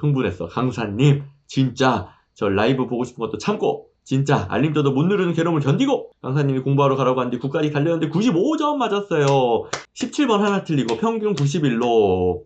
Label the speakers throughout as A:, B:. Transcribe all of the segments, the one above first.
A: 흥분했어. 강사님, 진짜 저 라이브 보고 싶은 것도 참고, 진짜 알림 떠도 못 누르는 괴로움을 견디고, 강사님이 공부하러 가라고 하는데 9까지 달렸는데 95점 맞았어요. 17번 하나 틀리고 평균 91로.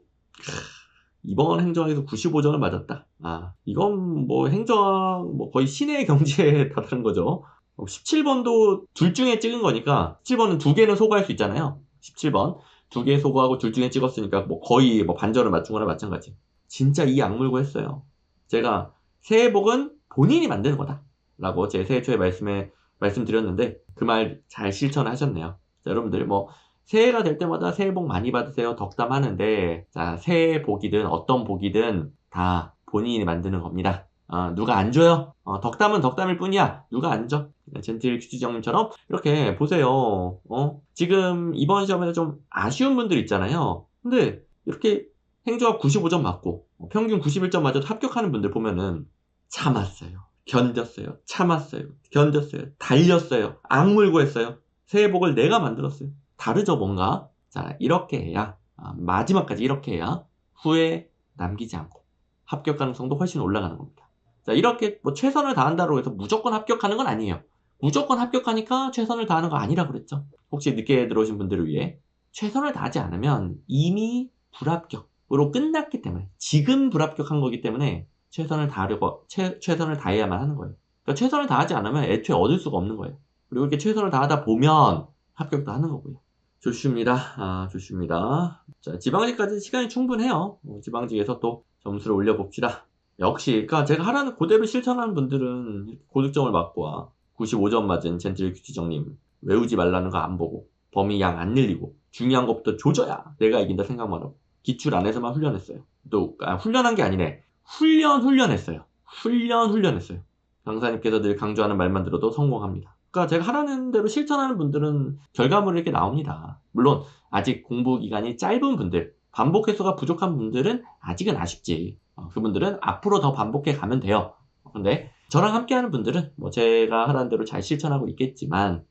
A: 이번 행정학에서 95점을 맞았다. 아, 이건 뭐 행정학 뭐 거의 신의 경지에 달하는 거죠. 17번도 둘 중에 찍은 거니까 17번은 두 개는 소거할 수 있잖아요. 17번 두 개 소거하고 둘 중에 찍었으니까 뭐 거의 뭐 반절을 맞춘 거나 마찬가지. 진짜 이 악물고 했어요. 제가 새해 복은 본인이 만드는 거다. 라고 제 새해 초에 말씀에 말씀드렸는데 그 말 잘 실천을 하셨네요. 자, 여러분들 뭐 새해가 될 때마다 새해 복 많이 받으세요 덕담 하는데 자 새해 복이든 어떤 복이든 다 본인이 만드는 겁니다. 어, 누가 안 줘요? 어, 덕담은 덕담일 뿐이야. 누가 안 줘? 젠틀 큐티정님처럼 이렇게 보세요. 어? 지금 이번 시험에서 좀 아쉬운 분들 있잖아요. 근데 이렇게 행정학 95점 맞고 어, 평균 91점 맞아도 합격하는 분들 보면은 참았어요. 견뎠어요. 참았어요. 견뎠어요. 달렸어요. 악물고 했어요. 새해 복을 내가 만들었어요. 다르죠 뭔가? 자 이렇게 해야 아, 마지막까지 이렇게 해야 후회 남기지 않고 합격 가능성도 훨씬 올라가는 겁니다. 자, 이렇게 뭐 최선을 다한다고 해서 무조건 합격하는 건 아니에요. 무조건 합격하니까 최선을 다하는 거 아니라 그랬죠. 혹시 늦게 들어오신 분들을 위해 최선을 다하지 않으면 이미 불합격 으로 끝났기 때문에 지금 불합격한 거기 때문에 최선을 다하려고 최, 최선을 다해야만 하는 거예요. 그러니까 최선을 다하지 않으면 애초에 얻을 수가 없는 거예요. 그리고 이렇게 최선을 다하다 보면 합격도 하는 거고요. 좋습니다. 아, 좋습니다. 자, 지방직까지 시간이 충분해요. 어, 지방직에서 또 점수를 올려봅시다. 역시, 그니까 제가 하라는 그대로 실천하는 분들은 고득점을 맞고 와. 95점 맞은 젠틀 큐티정님. 외우지 말라는 거 안 보고, 범위 양 안 늘리고, 중요한 것부터 조져야 내가 이긴다 생각만 하고, 기출 안에서만 훈련했어요. 또, 아, 훈련한 게 아니네. 훈련, 훈련했어요. 훈련, 훈련했어요. 강사님께서 늘 강조하는 말만 들어도 성공합니다. 그러니까 제가 하라는 대로 실천하는 분들은 결과물이 이렇게 나옵니다. 물론 아직 공부 기간이 짧은 분들, 반복 횟수가 부족한 분들은 아직은 아쉽지. 어, 그분들은 앞으로 더 반복해 가면 돼요. 근데 저랑 함께하는 분들은 뭐 제가 하라는 대로 잘 실천하고 있겠지만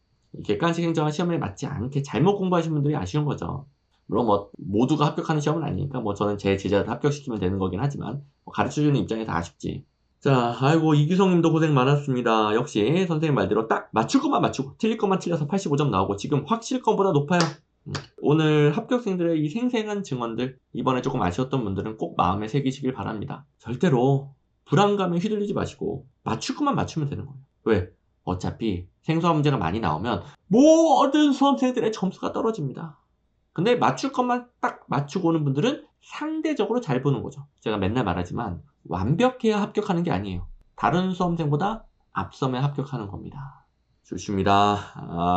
A: 객관식 행정화 시험에 맞지 않게 잘못 공부하신 분들이 아쉬운 거죠. 물론 뭐 모두가 합격하는 시험은 아니니까 뭐 저는 제 제자들 합격시키면 되는 거긴 하지만 뭐 가르쳐주는 입장에서 아쉽지. 자, 아이고, 이규성님도 고생 많았습니다. 역시 선생님 말대로 딱 맞출 것만 맞추고, 틀릴 것만 틀려서 85점 나오고, 지금 확실 것보다 높아요. 음, 오늘 합격생들의 이 생생한 증언들, 이번에 조금 아쉬웠던 분들은 꼭 마음에 새기시길 바랍니다. 절대로 불안감에 휘둘리지 마시고, 맞출 것만 맞추면 되는 거예요. 왜? 어차피 생소한 문제가 많이 나오면 모든 수험생들의 점수가 떨어집니다. 근데 맞출 것만 딱 맞추고 오는 분들은 상대적으로 잘 보는 거죠. 제가 맨날 말하지만 완벽해야 합격하는 게 아니에요. 다른 수험생보다 앞서면 합격하는 겁니다. 좋습니다.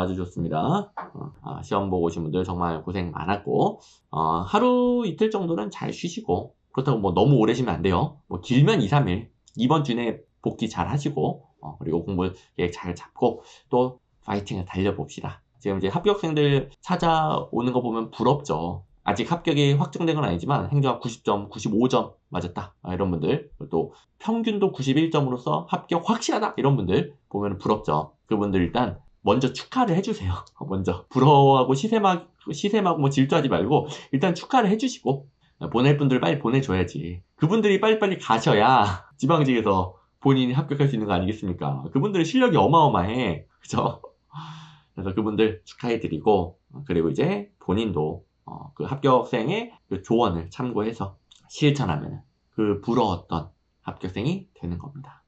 A: 아주 좋습니다. 어, 아, 시험 보고 오신 분들 정말 고생 많았고 어, 하루 이틀 정도는 잘 쉬시고 그렇다고 뭐 너무 오래 쉬면 안 돼요. 뭐 길면 2, 3일 이번 주 내에 복귀 잘 하시고 어, 그리고 공부 계획 잘 잡고 또 파이팅을 달려봅시다. 지금 이제 합격생들 찾아오는 거 보면 부럽죠. 아직 합격이 확정된 건 아니지만 행정학 90점, 95점 맞았다. 아, 이런 분들. 또 평균도 91점으로서 합격 확실하다. 이런 분들 보면 부럽죠. 그분들 일단 먼저 축하를 해주세요. 먼저 부러워하고 시샘하고, 시샘하고 뭐 질투하지 말고 일단 축하를 해주시고 보낼 분들 빨리 보내줘야지. 그분들이 빨리빨리 가셔야 지방직에서 본인이 합격할 수 있는 거 아니겠습니까? 그분들의 실력이 어마어마해. 그죠? 그래서 그분들 축하해드리고 그리고 이제 본인도 어, 그 합격생의 그 조언을 참고해서 실천하면 그 부러웠던 합격생이 되는 겁니다.